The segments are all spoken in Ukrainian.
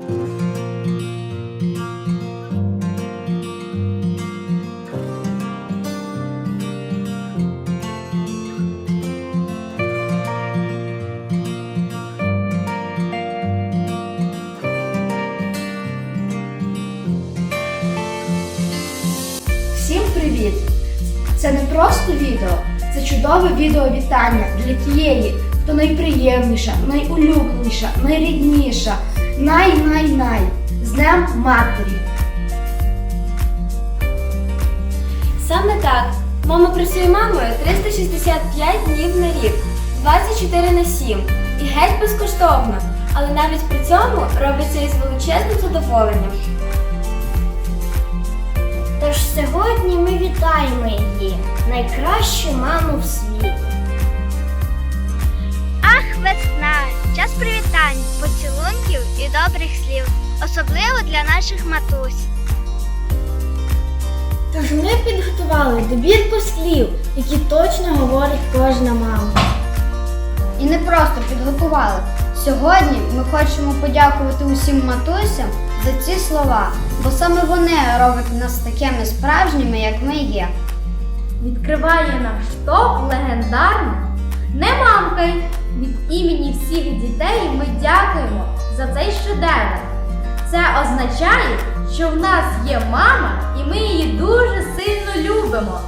Всім привіт! Це не просто відео, це чудове відео вітання для тієї, хто найприємніша, найулюбленіша, найрідніша, най-най-най з Днем Матері. Саме так. Мама працює мамою 365 днів на рік, 24 на 7 і геть безкоштовно, але навіть при цьому робить це із величезним задоволенням. Тож сьогодні ми вітаємо її, найкращу маму в світі. Ах, весна! Час привітань, і добрих слів, особливо для наших матусь. Тож ми підготували добірку слів, які точно говорить кожна мама. І не просто підготували. Сьогодні ми хочемо подякувати усім матусям за ці слова, бо саме вони роблять нас такими справжніми, як ми є. Відкриває наш топ легендарний Не мамкай! Від імені всіх дітей ми дякуємо за цей шедевр. Це означає, що в нас є мама, і ми її дуже сильно любимо.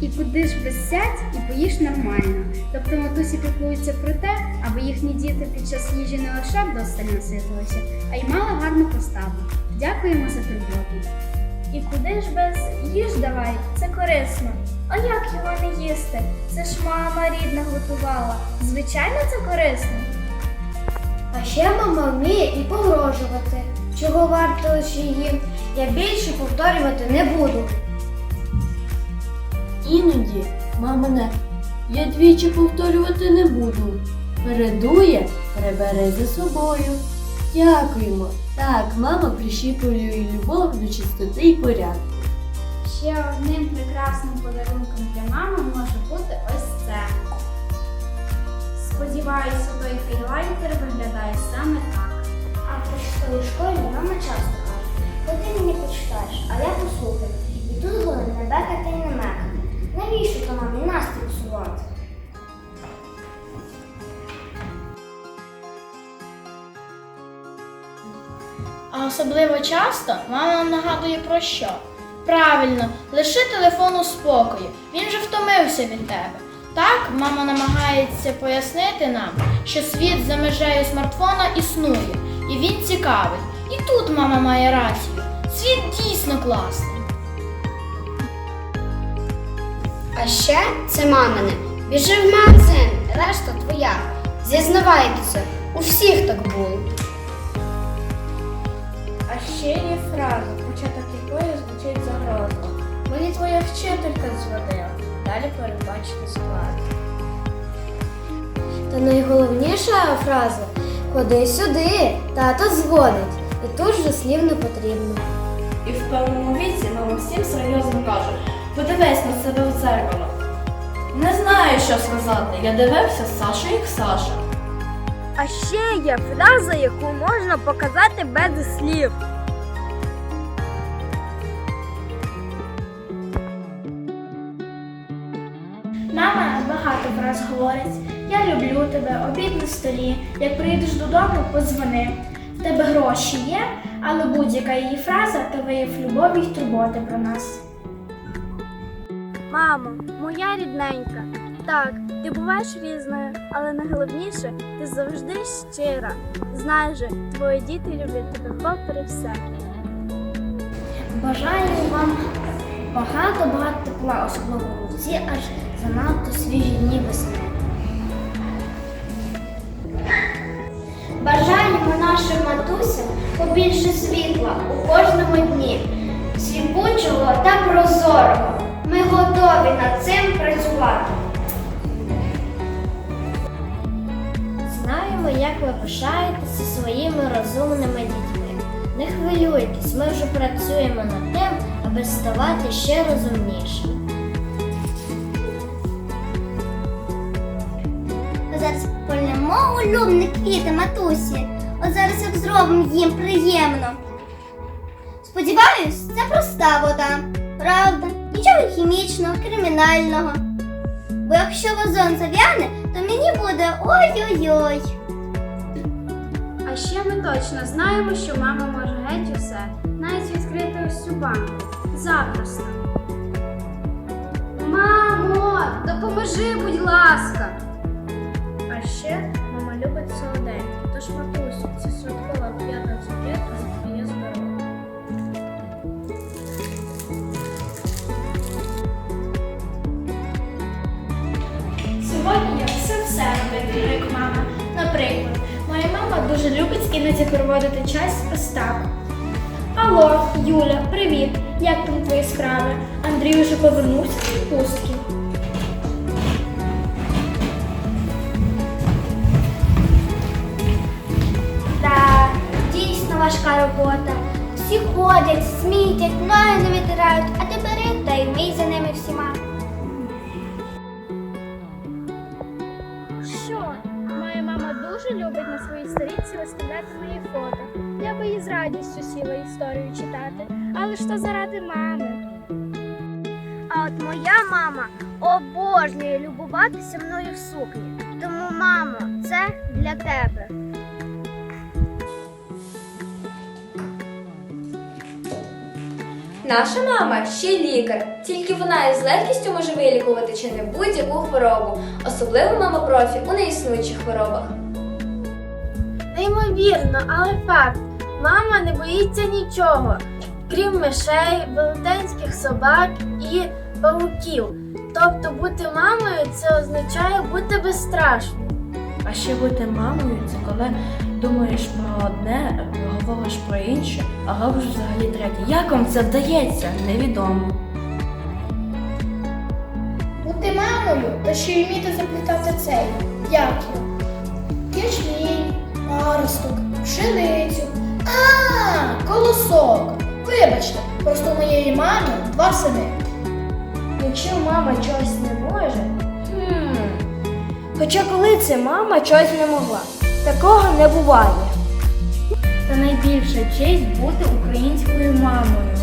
І куди ж без сядь і поїж нормально. Тобто матусі піклуються про те, аби їхні діти під час їжі не лише вдосталь наситилися, а й мали гарну поставу. Дякуємо за турботу. І куди ж без їж давай, це корисно. А як його не їсти? Це ж мама рідна готувала. Звичайно, це корисно. А ще мама вміє і погрожувати. Чого варто лише їм? Я більше повторювати не буду. Іноді мамине я двічі повторювати не буду. Передує, прибере за собою. Дякуємо. Так, мама прищіплює любов до чистоти і порядку. Ще одним прекрасним подарунком для мами може бути ось це. Сподіваюся, той хайлайтер виглядає саме так. А в почтовій школі мама часто каже, ходи мені почитаєш, а я послухаю. І тут головне не бекати і не мекати. Навіщо то мамі настрій псувати? А особливо часто мама нам нагадує про що? Правильно, лиши телефон у спокої. Він же втомився від тебе. Так, мама намагається пояснити нам, що світ за межею смартфона існує, і він цікавий. І тут мама має рацію. Світ дійсно класний. А ще це мамине. Біжи в магазин, решта твоя. Зізнавайтеся, у всіх так було. А ще є фраза, початок якої звучить загрозливо. Мені твоя вчителька зводила. Далі передбачити склад. Та найголовніша фраза Ходи сюди, тато зводить. І тут же слів не потрібно. І в певному віці мама всім серйозно каже: подивись на себе в дзеркало. Не знаю, що сказати. Я дивився Саша як Саша. А ще є фраза, яку можна показати без слів. Фраз говорить. Я люблю тебе, обід на столі. Як приїдеш додому, подзвони. В тебе гроші є, але будь-яка її фраза то вияв любові й турботи про нас. Мамо, моя рідненька. Так, ти буваєш різною, але найголовніше, ти завжди щира. Знай же, твої діти люблять тебе попри все. Бажаю вам багато-багато тепла, особливо в ці аж занадто свіжі дні весни. Бажаємо нашим матусям побільше світла у кожному дні, свіпучого та прозорого. Ми готові над цим працювати. Знаємо, як ви пишаєтеся своїми розумними дітьми. Не хвилюйтесь, ми вже працюємо над тим, аби ставати ще розумнішими. Зараз полємо улюбні квіти, матусі. От зараз як зробимо їм приємно. Сподіваюсь, це проста вода. Правда, нічого хімічного, кримінального. Бо якщо вазон зав'яне, то мені буде ой-ой-ой. А ще ми точно знаємо, що мама може геть усе, навіть відкрити ось цю банку. Запросто. Мамо, допоможи, будь ласка. А ще мама любить солоденьке. Тож матусю, це святкова п'ята цукерка за твоє здоров'я. Сьогодні я все все робитиму, як мама. Наприклад, моя мама дуже любить іноді проводити час ось так. Алло, Юля, привіт! Як там твої справи? Андрій уже повернувся з відпустки. Так, дійсно важка робота. Всі ходять, смітять, ноги не витирають, а ти бери та й вмій за ними всіма. Що? Моя мама дуже любить на своїй сторінці виставляти мої фото. Я би їй з радістю сіла історію читати, але ж то заради мами. А от моя мама обожнює любуватися мною в сукні. Тому, мамо, це для тебе. Наша мама ще лікар, тільки вона із легкістю може вилікувати чи не будь-яку хворобу, особливо мама профі у неіснуючих хворобах. Неймовірно, але факт. Мама не боїться нічого, крім мишей, велетенських собак і павуків. Тобто бути мамою це означає бути безстрашною. А ще бути мамою це коли думаєш про одне, говориш про інше, а робиш взагалі третє. Як вам це вдається? Невідомо. Бути мамою та ще й вміти заплітати цей. Як його? Ячмінь, паросток, пшеницю. А, колосок. Вибачте, просто у моєї мами два сини. Якщо мама чогось не може. Хоча коли це мама чогось не могла. Такого не буває. Та найбільша честь бути українською мамою,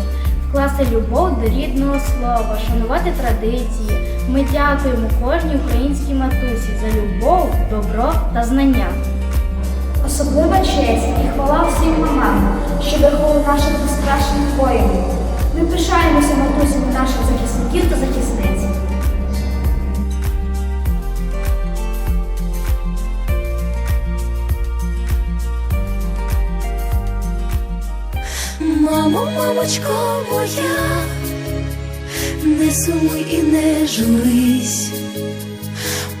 вкласти любов до рідного слова, шанувати традиції. Ми дякуємо кожній українській матусі за любов, добро та знання. Особлива честь і хвала всім мамам, що виховали наших безстрашних воїнів. Ми пишаємося матусями наших захисників та захисниць. Мамо, мамочко моя, не сумуй і не журись,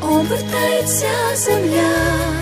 обертається земля,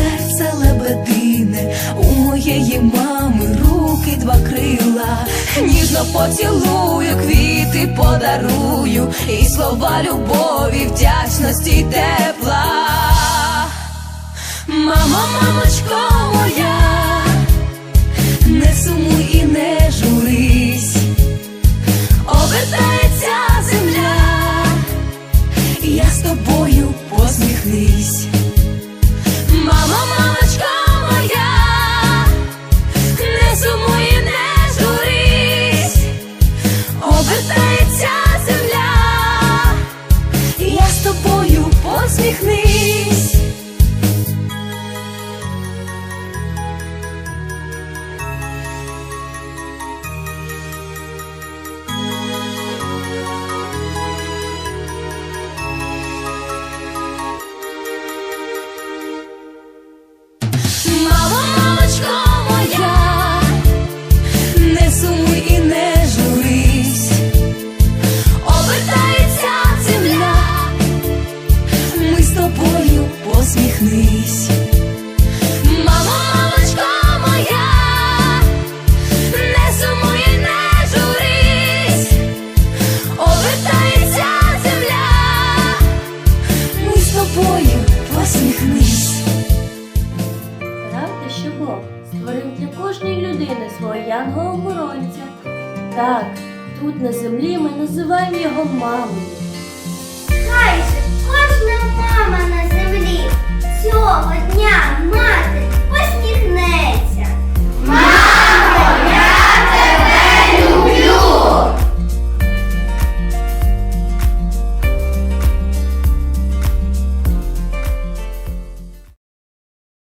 ніжно поцілую, квіти подарую, і слова любові, вдячності тепла. Мамо, мамочко моя, 花